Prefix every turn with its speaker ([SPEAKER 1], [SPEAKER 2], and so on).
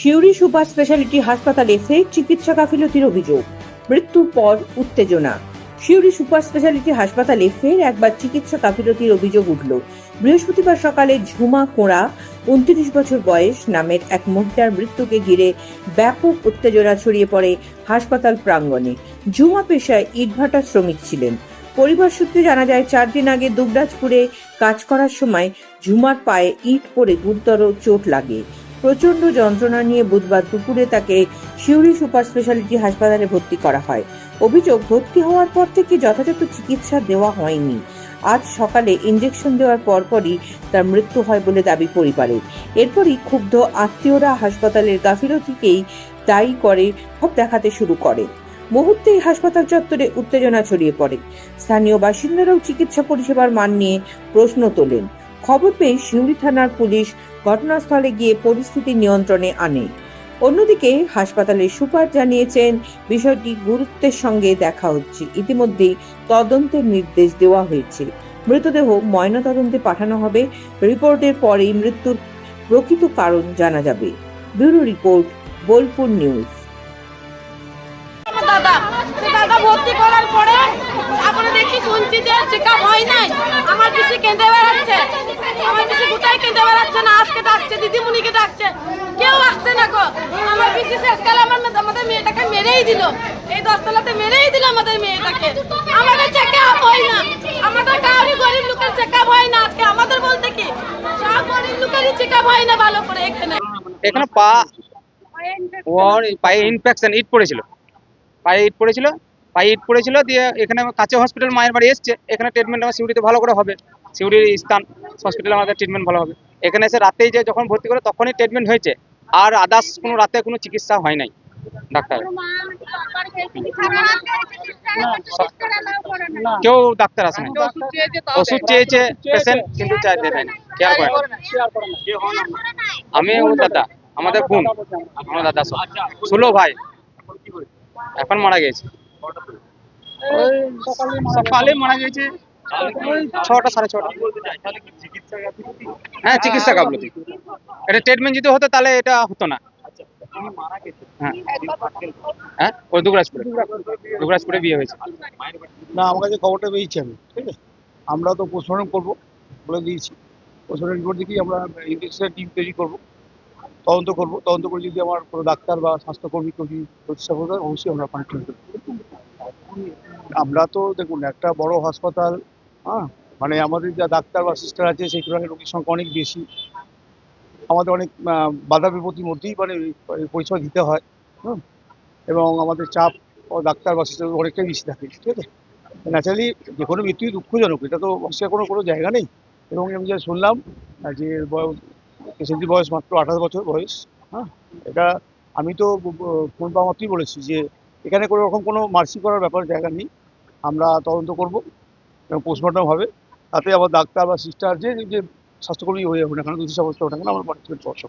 [SPEAKER 1] শিউরি super speciality হাসপাতালে ফের চিকিৎসা গাফিলতির অভিযোগ। মৃত্যুর পর উত্তেজনা। শিউরি সুপার স্পেশালিটি হাসপাতালে ফের একবার চিকিৎসা গাফিলতির অভিযোগ উঠল। বৃহস্পতিবার সকালে ঝুমা কোঁড়া, উনত্রিশ বছর বয়স নামের এক মহিলার মৃত্যুকে ঘিরে ব্যাপক উত্তেজনা ছড়িয়ে পড়ে হাসপাতাল প্রাঙ্গণে। ঝুমা পেশায় ইটভাটা শ্রমিক ছিলেন। পরিবার সূত্রে জানা যায়, চার দিন আগে দুবরাজপুরে কাজ করার সময় ঝুমার পায়ে ইট পড়ে গুরুতর চোট লাগে। প্রচণ্ড যন্ত্রণা নিয়ে বুধবার দুপুরে তাকে শিউরি সুপার স্পেশালিটি হাসপাতালে ভর্তি করা হয়। অভিযোগ, ভর্তি হওয়ার পর থেকে যথাযথ চিকিৎসা দেওয়া হয়নি। আজ সকালে ইঞ্জেকশন দেওয়ার পরপরই তার মৃত্যু হয় বলে দাবি পরিবারের। এরপরই ক্ষুব্ধ আত্মীয়রা হাসপাতালের গাফিলতিকেই দায়ী করে ক্ষোভ দেখাতে শুরু করে। মুহূর্তেই হাসপাতাল চত্বরে উত্তেজনা ছড়িয়ে পড়ে। স্থানীয় বাসিন্দারাও চিকিৎসা পরিষেবার মান নিয়ে প্রশ্ন তোলেন। খবর পেয়ে শিউরি থানার পুলিশ ঘটনাস্থলে গিয়ে পরিস্থিতি নিয়ন্ত্রণে আনে। অন্যদিকে হাসপাতালের সুপার জানিয়েছেন, বিষয়টি গুরুত্বের সঙ্গে দেখা হচ্ছে। ইতিমধ্যেই তদন্তের নির্দেশ দেওয়া হয়েছে। মৃতদেহ ময়নাতদন্তে পাঠানো হবে। রিপোর্টের পরেই মৃত্যুর প্রকৃত কারণ জানা যাবে। Bureau report, Bolpur news.
[SPEAKER 2] দাদা দাদা ভর্তি করার পরে তারপরে দেখি শুনছি যে চেকআপ হয় নাই। আমার পিসি কেঁদে বেড়াচ্ছে। আমার পিসি কোথায় কেঁদে বেড়াচ্ছে না? আজকে ডাকছে, দিদিমণিকে ডাকছে। কেউ আসছে না গো। আমার পিসি শেষকালে আমার আমাদের মেয়েটাকে মেরেই দিল। এই দশতলাতে মেরেই দিল আমাদের মেয়েটাকে। আমাদের চেকআপ হয় না। আমাদের কাউরি গরিব লোকের চেকআপ হয় না আজকে। আমাদের বলতে কি? সব গরিব লোকেরই চেকআপ হয় না ভালো করে এখানে।
[SPEAKER 3] এখানে পা ওর পায়ে ইনফেকশন ইট পড়েছিল। পায়ে ইট পড়েছিল। পায়ে ইট পড়েছিল দিয়ে এখানে কাছে হসপিটাল মায়ের বাড়ি এসছে এখানে ট্রিটমেন্ট আমার সিউড়িতে ভালো করে হবে সিউড়ির স্থান হসপিটালে আমাদের ট্রিটমেন্ট ভালো হবে। এখানে এসে রাতেই যে যখন ভর্তি করে তখনই ট্রিটমেন্ট হয়েছে আর আদার্স কোনো রাতে কোনো চিকিৎসা হয় নাই ডাক্তার। কেউ ডাক্তার আসে না ওষুধ চেয়েছে পেশেন্ট কিন্তু চাইতে দেয় না। কেয়ার করে আমি ওর দাদা আমাদের বোন। আমার। দাদা সব ষোলো ভাই। এখন মারা গেছে। ওই সকালে মারা গেছে। ওই ছটা সাড়ে ছটা। হ্যাঁ চিকিৎসা গাফলতি। এটা ট্রিটমেন্ট যদি হতো তাহলে এটা হতো না। হ্যাঁ। হ্যাঁ? ওই দুবরাজপুরে। দুবরাজপুরে বিয়ে হয়েছে।
[SPEAKER 4] না আমার কাছে খবরটা পেয়েছি আমি ঠিক আছে? আমরা তো পোস্টমর্টম করব বলে দিয়েছি। পোস্টমর্টম রিপোর্ট দেখেই আমরা ইনভেস্টিগেশন টিম তৈরি করব তদন্ত করব। তদন্ত করে যদি আমার কোনো ডাক্তার বা স্বাস্থ্যকর্মী কেউ যদি প্রতিষ্ঠা করবে অবশ্যই আমরা করব। আমরা তো দেখুন, একটা বড় হাসপাতাল হ্যাঁ? মানে আমাদের যা ডাক্তার বা সিস্টার আছে, সেই তুলনায় রোগীর সংখ্যা অনেক বেশি। আমাদের অনেক বাধা বিপত্তির মধ্যেই মানে পরিষেবা দিতে হয় হুম এবং আমাদের চাপ ও ডাক্তার বা সিস্টার অনেকটাই বেশি থাকে, ঠিক আছে? ন্যাচারালি যে কোনো মৃত্যুই দুঃখজনক, এটা তো অস্বীকার কোনো কোনো জায়গা নেই। এবং আমি যা শুনলাম যে পেশেন্টের বয়স মাত্র আঠাশ বছর বয়স হ্যাঁ? এটা আমি তো ফোন পাওয়া মাত্রই বলেছি যে, এখানে কোনো রকম কোনো মার্সি করার ব্যাপার জায়গা নেই। আমরা তদন্ত করব এবং পোস্টমর্টম হবে। তাতে আবার ডাক্তার বা সিস্টার যে যে স্বাস্থ্যকর্মী হয়ে যাবে না কেন দুটি সমস্যা ওঠে না আমরা পার্টিসিপেট করতে